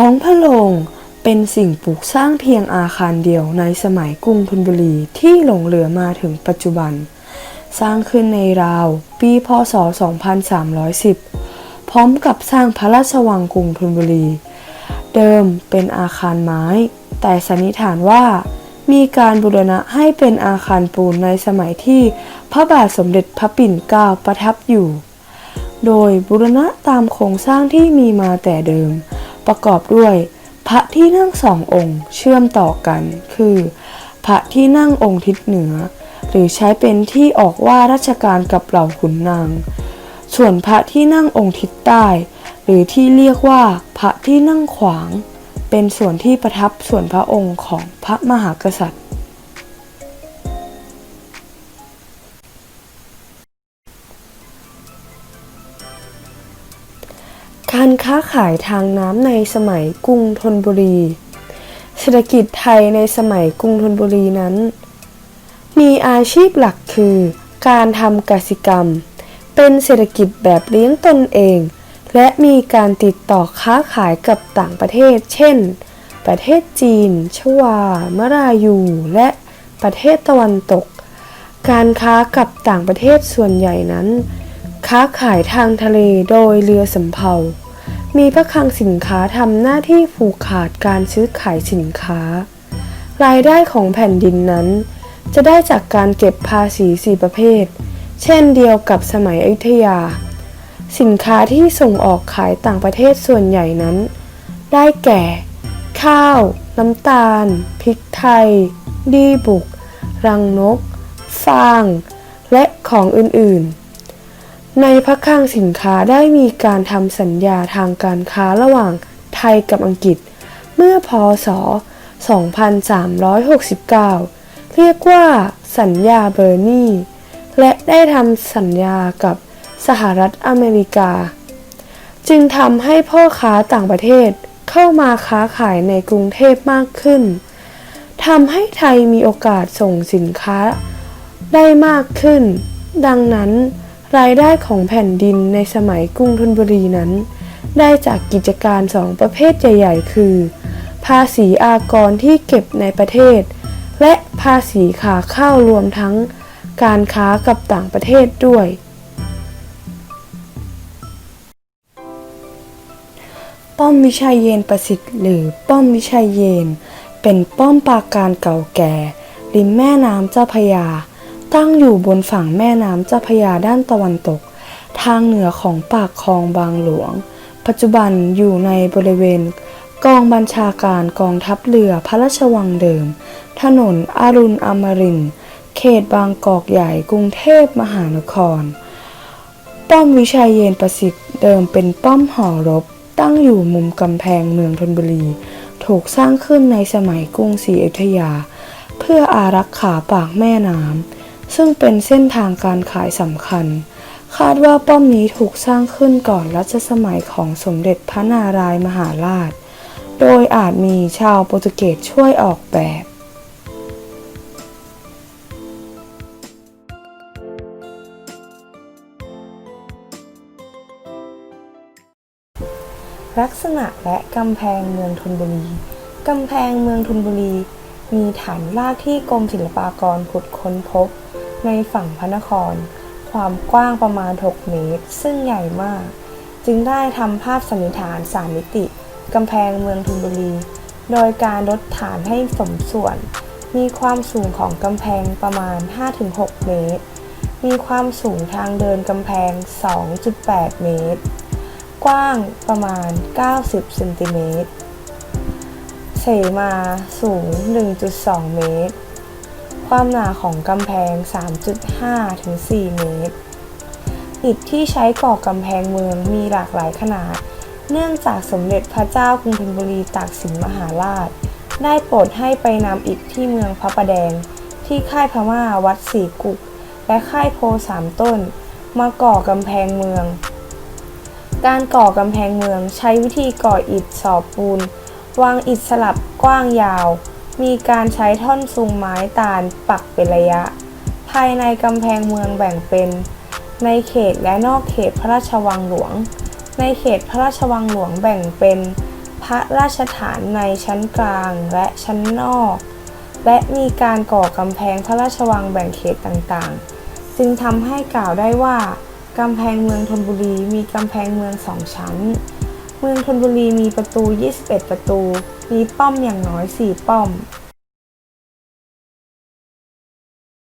ท้องพระโรงเป็นสิ่งปลูกสร้างเพียงอาคารเดียวในสมัยกรุงธนบุรีที่หลงเหลือมาถึงปัจจุบัน สร้างขึ้นในราวปีพศ 2310 พร้อมกับสร้างพระราชวังกรุงธนบุรี เดิมเป็นอาคารไม้ แต่สันนิษฐานว่ามีการบูรณะให้เป็นอาคารปูนในสมัยที่พระบาทสมเด็จพระปิ่นเกล้าประทับอยู่ โดยบูรณะตามโครงสร้างที่มีมาแต่เดิม ประกอบด้วย พระที่นั่งสององค์เชื่อมต่อกัน คือ พระที่นั่งองค์ทิศเหนือ หรือใช้เป็นที่ออกว่าราชการกับเหล่าขุนนาง ส่วนพระที่นั่งองค์ทิศใต้ หรือที่เรียกว่าพระที่นั่งขวาง เป็นส่วนที่ประทับส่วนพระองค์ของพระมหากษัตริย์ การค้าขายทางน้ำในสมัยกรุงธนบุรี เศรษฐกิจไทยในสมัยกรุงธนบุรีนั้น มีอาชีพหลักคือ การทำกสิกรรม เป็นเศรษฐกิจแบบเลี้ยงตนเอง และมีการติดต่อค้าขายกับต่างประเทศ เช่น ประเทศจีน ชวา มรายู และประเทศตะวันตก การค้ากับต่างประเทศส่วนใหญ่นั้นค้าขายทางทะเลโดยเรือสำเภา มีพระคลังสินค้าทำหน้าที่ผูกขาดการซื้อขายสินค้า รายได้ของแผ่นดินนั้น จะได้จากการเก็บภาษีสี่ประเภท เช่นเดียวกับสมัยอยุธยา สินค้าที่ส่งออกขายต่างประเทศส่วนใหญ่นั้น ได้แก่ ข้าว น้ำตาล พริกไทย ดีบุก รังนก ฟาง และของอื่นๆ ในพระคลังสินค้าได้มีการทำสัญญาทางการค้าระหว่างไทยกับอังกฤษ เมื่อพศ 2369 เรียกว่าสัญญาเบอร์นีและได้ทำสัญญากับสหรัฐอเมริกา จึงทำให้พ่อค้าต่างประเทศเข้ามาค้าขายในกรุงเทพมากขึ้นทำให้ไทยมีโอกาสส่งสินค้าได้มากขึ้น ดังนั้น รายได้ของแผ่นดินในสมัยกรุงธนบุรีนั้น ได้จากกิจการสองประเภทใหญ่ ๆ คือ ภาษีอากรที่เก็บในประเทศ และภาษีขาเข้ารวมทั้งการค้ากับต่างประเทศด้วย ป้อมวิชัยเยนประสิทธิ์หรือป้อมวิชัยเยน เป็นป้อมปราการเก่าแก่ ริมแม่น้ำเจ้าพระยา ตั้งอยู่บนฝั่งแม่น้ำเจ้าพยาด้านตะวันตก ทางเหนือของปากคลองบางหลวง ปัจจุบันอยู่ในบริเวณ กองบัญชาการกองทัพเรือพระราชวังเดิม ถนนอรุณอมรินทร์เขตบางกอกใหญ่กรุงเทพมหานคร ป้อมวิชัยเยนประสิทธิ์เดิมเป็นป้อมหอรบ ตั้งอยู่มุมกำแพงเมืองธนบุรี ถูกสร้างขึ้นในสมัยกรุงศรีอยุธยา เพื่ออารักขาปากแม่น้ำ ซึ่งเป็นเส้นทางการขายสำคัญ คาดว่าป้อมนี้ถูกสร้างขึ้นก่อนรัชสมัยของสมเด็จพระนารายมหาราช โดยอาจมีชาวโปรตุเกสช่วยออกแบบลักษณะและกำแพงเมืองธนบุรี กำแพงเมืองธนบุรี มีฐานรากที่กรมศิลปากรขุดค้นพบ ในฝั่งพระนคร ความกว้างประมาณ 6 เมตร ซึ่งใหญ่มาก จึงได้ทำภาพสันนิฐานสามมิติกำแพงเมืองธนบุรี โดยการลดฐานให้สมส่วน มีความสูงของกำแพงประมาณ 5-6 เมตร มีความสูงทางเดินกำแพง 2.8 เมตร กว้างประมาณ 90 เซนติเมตรเสมาสูง 1.2 เมตร ความหนาของกำแพง 3.5 ถึง 4 เมตร อิฐที่ใช้ก่อกำแพงเมืองมีหลากหลายขนาด เนื่องจากสมเด็จพระเจ้ากรุงธนบุรีตากสินมหาราช ได้โปรดให้ไปนำอิฐที่เมืองพระประแดง ที่ค่ายพม่าวัดศรีกุก และค่ายโพสามต้น มาก่อกำแพงเมือง การก่อกำแพงเมืองใช้วิธีก่ออิฐสอบปูน วางอิฐสลับกว้างยาว มีการใช้ท่อนซุงไม้ตาลปักเป็นระยะ ภายในกำแพงเมืองแบ่งเป็น ในเขตและนอกเขตพระราชวังหลวง ในเขตพระราชวังหลวงแบ่งเป็น พระราชฐานในชั้นกลางและชั้นนอก และมีการก่อกำแพงพระราชวังแบ่งเขตต่างๆ จึงทำให้กล่าวได้ว่ากำแพงเมืองธนบุรีมีกำแพงเมืองสองชั้น เมืองธนบุรีมีประตู 21 ประตู มีป้อมอย่างน้อย 4 ป้อม